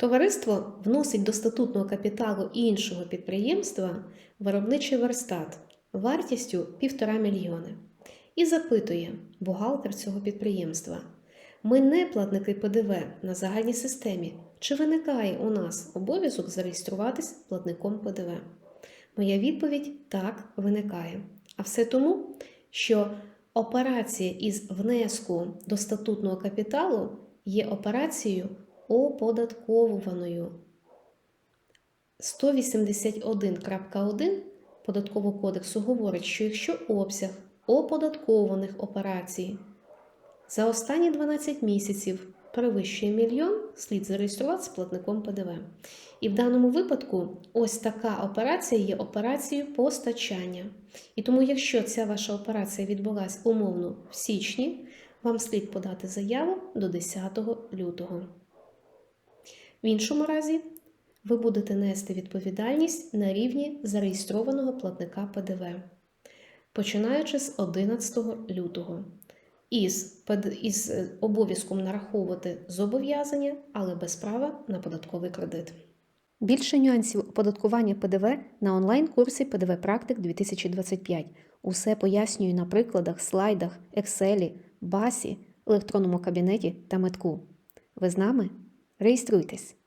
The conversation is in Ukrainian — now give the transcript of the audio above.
Товариство вносить до статутного капіталу іншого підприємства виробничий верстат вартістю 1,5 мільйони і запитує бухгалтер цього підприємства. Ми не платники ПДВ на загальній системі. Чи виникає у нас обов'язок зареєструватись платником ПДВ? Моя відповідь так виникає. А все тому, що операція із внеску до статутного капіталу є операцією оподатковуваною. 181.1 Податкового кодексу говорить, що якщо обсяг оподаткованих операцій за останні 12 місяців перевищує мільйон, слід зареєструватися платником ПДВ. І в даному випадку ось така операція є операцією постачання. І тому, якщо ця ваша операція відбулася умовно в січні, вам слід подати заяву до 10 лютого. В іншому разі ви будете нести відповідальність на рівні зареєстрованого платника ПДВ, починаючи з 11 лютого, із, із е, обов'язком нараховувати зобов'язання, але без права на податковий кредит. Більше нюансів оподаткування ПДВ на онлайн-курсі ПДВ Практик 2025. Усе пояснюю на прикладах, слайдах, Excel, басі, електронному кабінеті та метку. Ви з нами? Реєструйтесь!